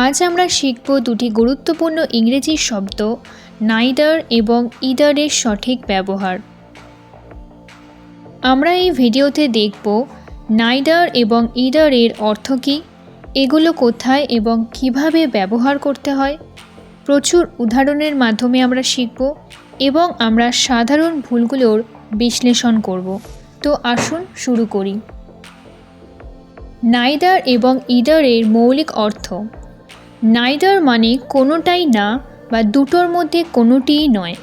আজ আমরা শিখব দুটি গুরুত্বপূর্ণ ইংরেজি শব্দ নাইডার এবং ইডারের সঠিক ব্যবহার। আমরা এই ভিডিওতে দেখব নাইডার এবং ইডারের অর্থ কী, এগুলো কোথায় এবং কীভাবে ব্যবহার করতে হয়, প্রচুর উদাহরণের মাধ্যমে আমরা শিখব এবং আমরা সাধারণ ভুলগুলোর বিশ্লেষণ করব। তো আসুন শুরু করি। নাইডার এবং ইডারের মৌলিক অর্থ। নাইদার মানে কোনোটাই না বা দুটোর মধ্যে কোনোটিই নয়।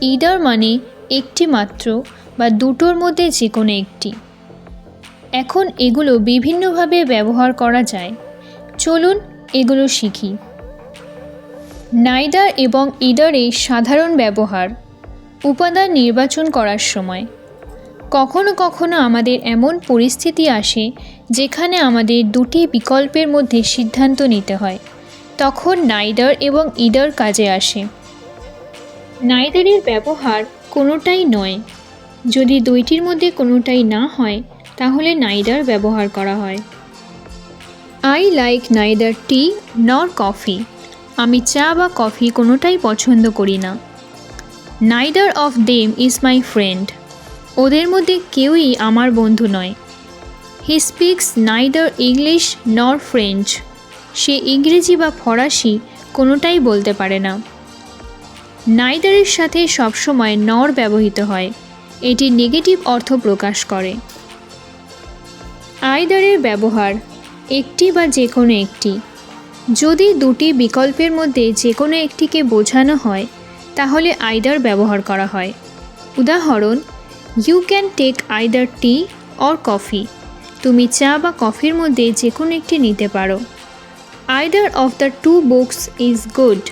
ইদার মানে একটি মাত্র বা দুটোর মধ্যে যে কোনো একটি। এখন এগুলো বিভিন্নভাবে ব্যবহার করা যায়। চলুন এগুলো শিখি। নাইডার এবং ইদারের সাধারণ ব্যবহার। উপাদান নির্বাচন করার সময়। কখনো কখনো আমাদের এমন পরিস্থিতি আসে যেখানে আমাদের দুটি বিকল্পের মধ্যে সিদ্ধান্ত নিতে হয়। তখন নাইডার এবং ইদার কাজে আসে। নাইদারের ব্যবহার কোনোটাই নয়। যদি দুইটির মধ্যে কোনোটাই না হয়, তাহলে নাইডার ব্যবহার করা হয়। আই লাইক নাইদার টি নর কফি। আমি চা বা কফি কোনোটাই পছন্দ করি না। Neither of them is my friend. ওদের মধ্যে কেউই আমার বন্ধু নয়। He speaks neither English nor French সে ইংরেজি বা ফরাসি কোনোটাই বলতে পারে না। নাইদারের সাথে সবসময় নর ব্যবহৃত হয়। এটি নেগেটিভ অর্থ প্রকাশ করে। আইদারের ব্যবহার একটি বা যে কোনো একটি। যদি দুটি বিকল্পের মধ্যে যে কোনো একটিকে বোঝানো হয়, তাহলে আইদার ব্যবহার করা হয়। উদাহরণ you can take either tea or coffee তুমি চা বা কফির মধ্যে যে কোনো একটি নিতে পারো। Either of the two books is good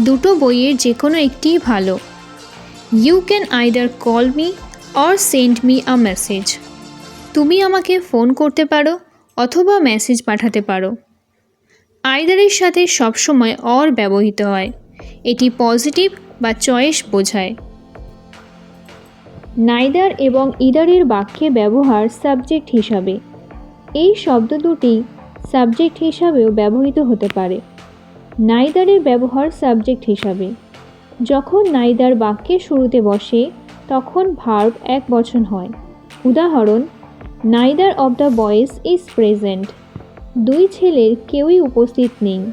দুটো বইয়ের যে কোনো একটিই ভালো। You can either call me or send me a message তুমি আমাকে ফোন করতে পারো অথবা মেসেজ পাঠাতে পারো। আইদারের সাথে সবসময় অর ব্যবহৃত হয়। এটি পজিটিভ বা চয়েস বোঝায়। নাইদার এবং ইদারের বাক্যে ব্যবহার সাবজেক্ট হিসাবে। এই শব্দ দুটি সাবজেক্ট হিসাবেও ব্যবহৃত হতে পারে। নাইদারের ব্যবহার সাবজেক্ট হিসাবে। যখন নাইদার বাক্যের শুরুতে বসে, তখন ভার্ব এক বচন হয়। উদাহরণ, neither of the boys is present. দুই ছেলের কেউই উপস্থিত নেই।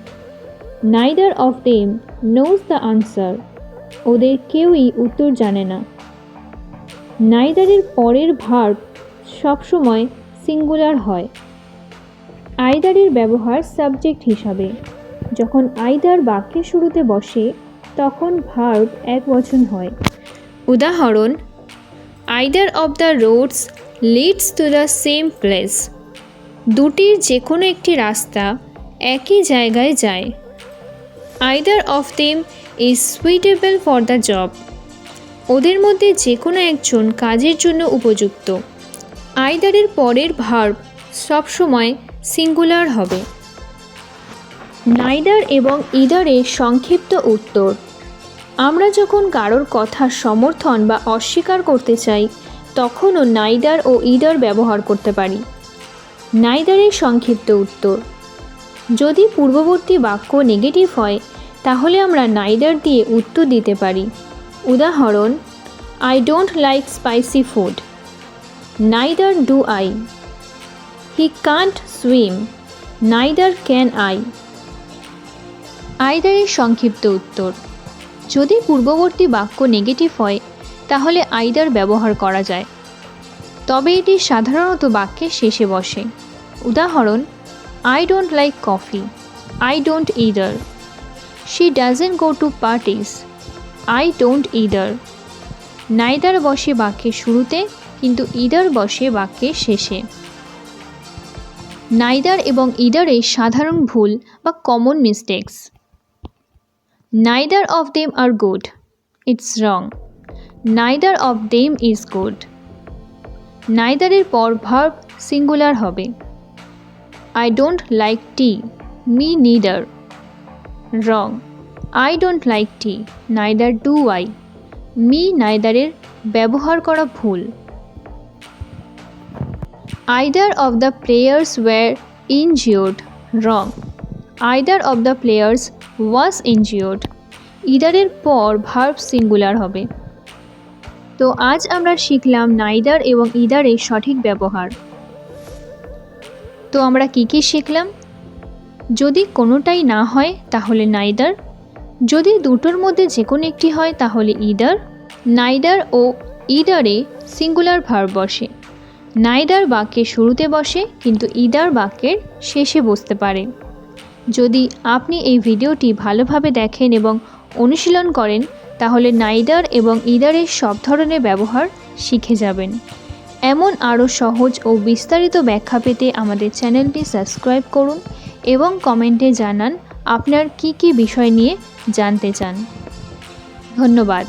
Neither of them knows the answer. ওদের কেউই উত্তর জানে না। নাইদারের পরের ভার্ব সবসময় সিঙ্গুলার হয়। আইদারের ব্যবহার সাবজেক্ট হিসাবে। যখন আইদার বাক্যের শুরুতে বসে, তখন ভার্ব এক বচন হয়। উদাহরণ, either of the roads leads to the same place. দুটির যে কোনো একটি রাস্তা একই জায়গায় যায়। Either of them is suitable for the job. ওদের মধ্যে যে কোনো একজন কাজের জন্য উপযুক্ত। আইদারের পরের ভার্ব সবসময় সিঙ্গুলার হবে। নাইদার এবং ইদারের সংক্ষিপ্ত উত্তর। আমরা যখন কারোর কথার সমর্থন বা অস্বীকার করতে চাই, তখনও নাইদার ও ইদার ব্যবহার করতে পারি। নাইদারের সংক্ষিপ্ত উত্তর। যদি পূর্ববর্তী বাক্য নেগেটিভ হয়, তাহলে আমরা নাইদার দিয়ে উত্তর দিতে পারি। উদাহরণ I don't like spicy food neither do I he can't swim neither can I আইদারের সংক্ষিপ্ত উত্তর। যদি পূর্ববর্তী বাক্য নেগেটিভ হয়, তাহলে আইদার ব্যবহার করা যায়। তবে এটি সাধারণত বাক্যের শেষে বসে। উদাহরণ I don't like coffee I don't either she doesn't go to parties I don't either neither বসে বাক্যের শুরুতে, কিন্তু ইদার বসে বাক্যের শেষে। নাইদার এবং ইদারের সাধারণ ভুল বা common mistakes neither of them are good it's wrong neither of them is good নাইদারের পর ভার্ব সিঙ্গুলার হবে। I don't like tea me neither wrong I don't like tea neither do I me নাইদারের ব্যবহার করা ভুল। Either of the players were injured. Wrong. Either of the players was injured ইদারের পর verb singular হবে। তো আজ আমরা শিখলাম নাইদার এবং ইদারের সঠিক ব্যবহার। তো আমরা কি কি শিখলাম? যদি কোনোটাই না হয়, তাহলে নাইদার যদি দুটোর মধ্যে যে কোনো একটি হয়, তাহলে ইদার নাইডার ও ইদারে সিঙ্গুলার ভার বসে। নাইডার বাক্যের শুরুতে বসে, কিন্তু ইদার বাক্যের শেষে বসতে পারে। যদি আপনি এই ভিডিওটি ভালোভাবে দেখেন এবং অনুশীলন করেন, তাহলে নাইডার এবং ইদারের সব ধরনের ব্যবহার শিখে যাবেন। এমন আরও সহজ ও বিস্তারিত ব্যাখ্যা পেতে আমাদের চ্যানেলটি সাবস্ক্রাইব করুন এবং কমেন্টে জানান আপনার কি কি বিষয় নিয়ে জানতে চান? ধন্যবাদ।